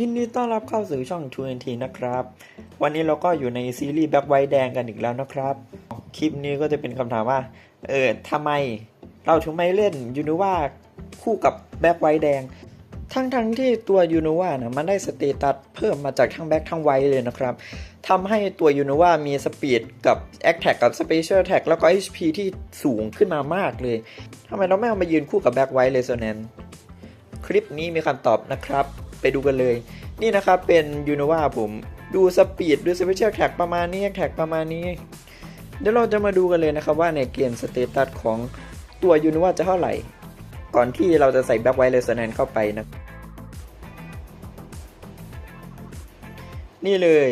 ยินดีต้อนรับเข้าสู่ช่อง 2NT นะครับ วันนี้เราก็อยู่ในซีรีส์แบ็คไวท์แดงกันอีกแล้วนะครับ คลิปนี้ก็จะเป็นคำถามว่า เออทำไมเราถึงไม่เล่นยูนูว่าคู่กับแบ็คไวท์แดง ทั้งทั้งๆที่ตัวยูนูว่านะมันได้สเตตัสเพิ่มมาจากทั้งแบ็คทั้งไวท์เลยนะครับทำให้ตัวยูนูว่ามีสปีดกับแอคแท็กกับสเปเชียลแท็กแล้วก็ HP ที่สูงขึ้นมามากเลยทำไมเราไม่เอามายืนคู่กับแบ็คไวท์เลยโซแนนคลิปนี้มีคำตอบนะครับ ไปดูกันเลย นี่นะครับเป็นยูโนวาผมดูสปีดดูสเปเชียลแท็กประมาณนี้แท็กประมาณนี้ เดี๋ยวเราจะมาดูกันเลยนะครับว่าในเกมสเตตัสของตัวยูโนวาจะเท่าไหร่ ก่อนที่เราจะใส่แบ็คไวเลสแนนเข้าไปนะ นี่เลย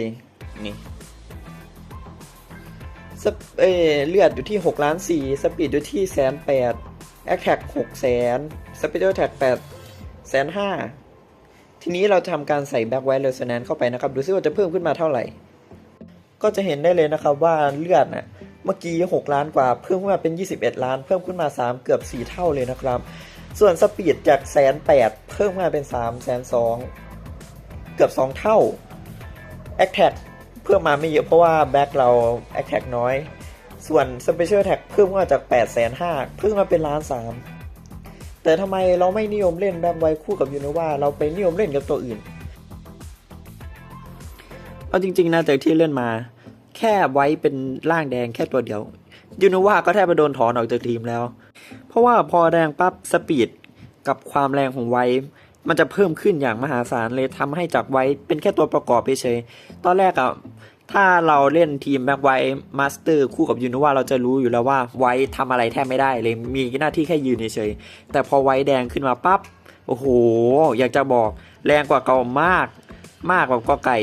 นี่สเปเอ่อเลือดอยู่ที่ 6 ล้าน4สปีดอยู่ที่แสนแปดแอคแท็ก6แสนสเปเชียลแท็ก8แสนห้า ทีนี้เราจะทำการใส่แบ็คไวท์เลสแนนเข้าไปนะครับ ดูซิว่าจะเพิ่มขึ้นมาเท่าไหร่ ก็จะเห็นได้เลยนะครับว่าเลือดน่ะเมื่อกี้ 6 ล้านกว่า เพิ่มขึ้นมาเป็น 21 ล้าน เพิ่มขึ้นมา 3 เกือบ 4 เท่าเลยนะครับ ส่วนสปีดจากแสนแปดเพิ่มขึ้นมาเป็น3แสนสองเกือบ 2 เท่าแอคแท็กเพิ่มมาไม่เยอะเพราะว่าแบ็คเราแอคแท็กน้อย ส่วนสเปเชียลแท็กเพิ่มมาจาก8 5 0 0 0เพิ่มมาเป็นล้านสาม แต่ทำไมเราไม่นิยมเล่นแบ็คไวคู่กับยูโนวาเราไปนิยมเล่นกับตัวอื่น เอาจริง ๆ นะจากที่เล่นมา แค่ไว้เป็นร่างแดงแค่ตัวเดียวยูโนวาก็แทบไปโดนถอนออกจากทีมแล้ว เพราะว่าพอแดงปั๊บสปีดกับความแรงของไว้มันจะเพิ่มขึ้นอย่างมหาศาลเลยทำให้จากไว้เป็นแค่ตัวประกอบเฉยๆตอนแรกอะ ถ้าเราเล่นทีมแบ็คไวมาสเตอร์คู่กับยูโนว่าเราจะรู้อยู่แล้วว่าไว้ทำอะไรแทบไม่ได้เลยมีหน้าที่แค่ยืนเฉยๆแต่พอไว้แดงขึ้นมาปั๊บโอ้โห อยากจะบอกแรงกว่าเก่ามาก มากกว่ากอไก่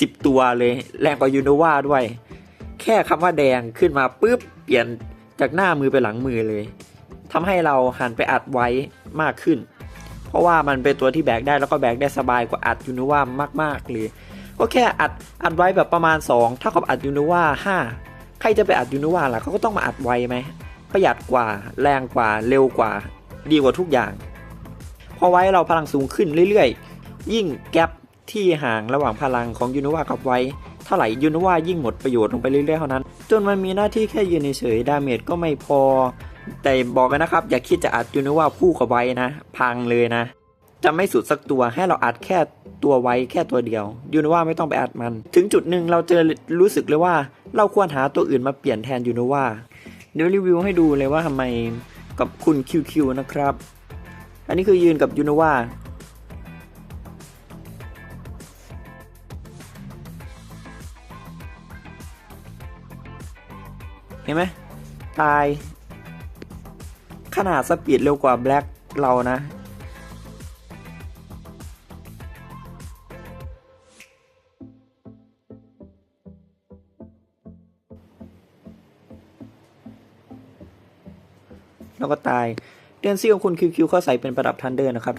สิบตัวเลย แรงกว่ายูโนว่าด้วย แค่คำว่าแดงขึ้นมาปุ๊บเปลี่ยนจากหน้ามือไปหลังมือเลยทำให้เราหันไปอัดไว้มากขึ้น เพราะว่ามันเป็นตัวที่แบกได้แล้วก็แบกได้สบายกว่าอัดยูโนว่ามากๆเลย ก็แค่อัดอัดไว้แบบประมาณ 2 เท่ากับอัดยูโนวา5 ใครจะไปอัดยูโนวาล่ะเขาก็ต้องมาอัดไวไหม ประหยัดกว่า แรงกว่า เร็วกว่า ดีกว่าทุกอย่าง พอไว้เราพลังสูงขึ้นเรื่อยๆ ยิ่งแกลบที่ห่างระหว่างพลังของยูโนวากับไว้เท่าไหร่ยูโนวายิ่งหมดประโยชน์ลงไปเรื่อยๆเท่านั้น จนมันมีหน้าที่แค่ยืนเฉยดาเมจก็ไม่พอ แต่บอกกันนะครับ อย่าคิดจะอัดยูโนวาคู่กับไว้นะ พังเลยนะ จะไม่สุดสักตัวให้เราอัดแค่ ตัวไว้แค่ตัวเดียวยูโนวาไม่ต้องไปอัดมัน ถึงจุดหนึ่งเราจะรู้สึกเลยว่า เราควรหาตัวอื่นมาเปลี่ยนแทนยูโนวาเดี๋ยวรีวิวให้ดูเลยว่าทำไมกับคุณคิวคิวนะครับ อันนี้คือยืนกับยูโนวาเห็นไหมตาย ขนาดสปีดเร็วกว่าแบล็กเรานะ แล้วก็ตาย เดนซี่ของคุณคิวคิวเข้าใส่เป็นประดับทันเดอร์นะครับ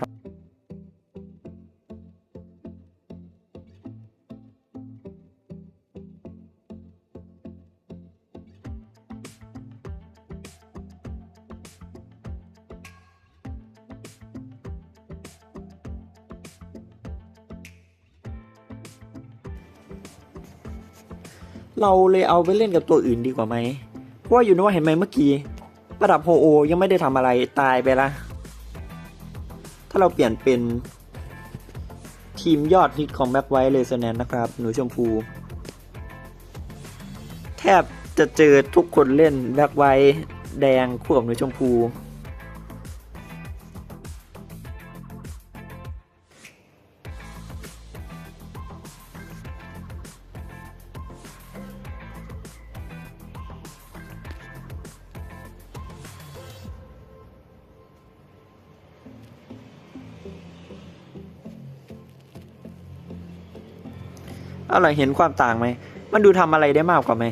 เราเลยเอาไปเล่นกับตัวอื่นดีกว่าไหม เพราะว่าอยู่นะว่าเห็นไหมเมื่อกี้ ระดับโฮโอยังไม่ได้ทำอะไรตายไปละ ถ้าเราเปลี่ยนเป็นทีมยอดฮิตของแบ็คไวท์เลเซแนนนะครับ หนูชมพู แทบจะเจอทุกคนเล่นแบ็คไวท์แดงคู่กับหนูชมพู อะไรเห็นความต่างไหม มันดูทำอะไรได้มากกว่าไหม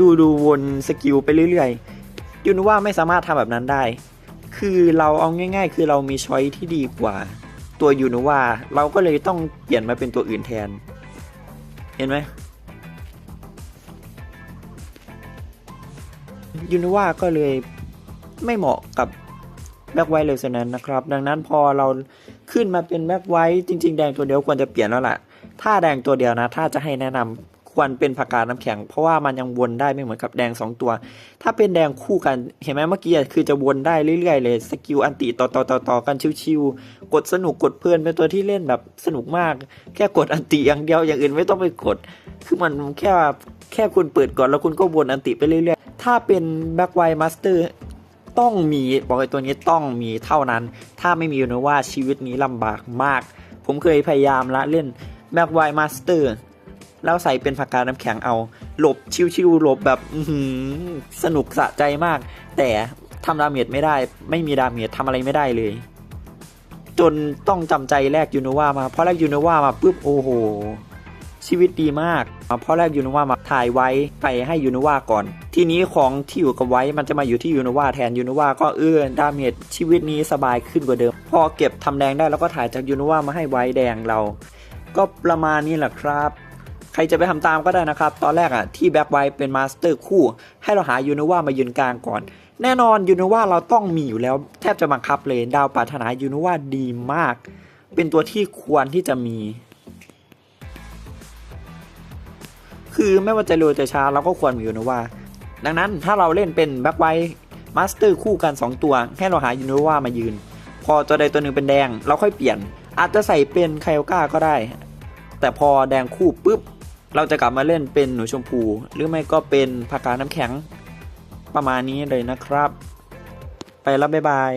ดูดูวนสกิลไปเรื่อยๆยูนว่าไม่สามารถทำแบบนั้นได้ คือเราเอาง่าย ๆ คือเรามีช้อยที่ดีกว่า ตัวยูนว่าเราก็เลยต้องเปลี่ยนมาเป็นตัวอื่นแทน เห็นไหมยูนว่าก็เลยไม่เหมาะกับแบ็คไวเลเซนนั้นนะครับ ดังนั้นพอเรา ขึ้นมาเป็นแบ็คไวท์จริง ๆ แดงตัวเดียวควรจะเปลี่ยนแล้วล่ะ ถ้าแดงตัวเดียวนะ ถ้าจะให้แนะนำควรเป็นผักกาดน้ำแข็ง เพราะว่ามันยังวนได้ไม่เหมือนกับแดงสองตัว ถ้าเป็นแดงคู่กันเห็นไหมเมื่อกี้คือจะวนได้เรื่อยๆ เลยสกิลอันติต่อต่อต่อต่อกันชิวๆกดสนุกกดเพลินเป็นตัวที่เล่นแบบสนุกมาก แค่กดอันติอย่างเดียวอย่างอื่นไม่ต้องไปกด คือมันแค่แค่คุณเปิดก่อนแล้วคุณก็วนอันติไปเรื่อยๆ ถ้าเป็นแบ็คไวมาสเตอร์ ต้องมีบอกเลยตัวนี้ต้องมีเท่านั้น ถ้าไม่มีนะว่าชีวิตนี้ลำบากมาก ผมเคยพยายามละเล่นแบ็คไวมาสเตอร์แล้วใส่เป็นผักกาดน้ำแข็งเอา หลบชิวๆหลบแบบสนุกสะใจมาก แต่ทำดาเมจไม่ได้ ไม่มีดาเมจทำอะไรไม่ได้เลย จนต้องจำใจแลกยูโนวามา เพราะแลกยูโนวามาปุ๊บโอ้โห ชีวิตดีมากอะเพราะแรกยูโนวามาถ่ายไว้ไปให้ยูโนวาก่อน ทีนี้ของที่อยู่กับไว้มันจะมาอยู่ที่ยูโนวาแทนยูโนวาก็เออดาเมจชีวิตนี้สบายขึ้นกว่าเดิม พอเก็บทำแดงได้แล้วก็ถ่ายจากยูโนวามาให้ไว้แดงเรา ก็ประมาณนี้แหละครับใครจะไปทำตามก็ได้นะครับ ตอนแรกอะที่แบ็คไวเป็นมาสเตอร์คู่ ให้เราหายูโนวามายืนกลางก่อน แน่นอนยูโนวาเราต้องมีอยู่แล้ว แทบจะบังคับเลยดาวปรารถนายูโนวาดีมาก เป็นตัวที่ควรที่จะมี คือไม่ว่าจะเร็วจะช้าเราก็ควรมียูโนวาดังนั้นถ้าเราเล่นเป็นแบ็คไวมาสเตอร์คู่กัน 2 ตัว ให้เราหายูโนวามายืน พอตัวใดตัวหนึ่งเป็นแดง เราค่อยเปลี่ยน อาจจะใส่เป็นไคโอก้าก็ได้ แต่พอแดงคู่ปุ๊บ เราจะกลับมาเล่นเป็นหนูชมพู หรือไม่ก็เป็นผักกาดน้ำแข็ง ประมาณนี้เลยนะครับ ไปแล้วบ๊ายบาย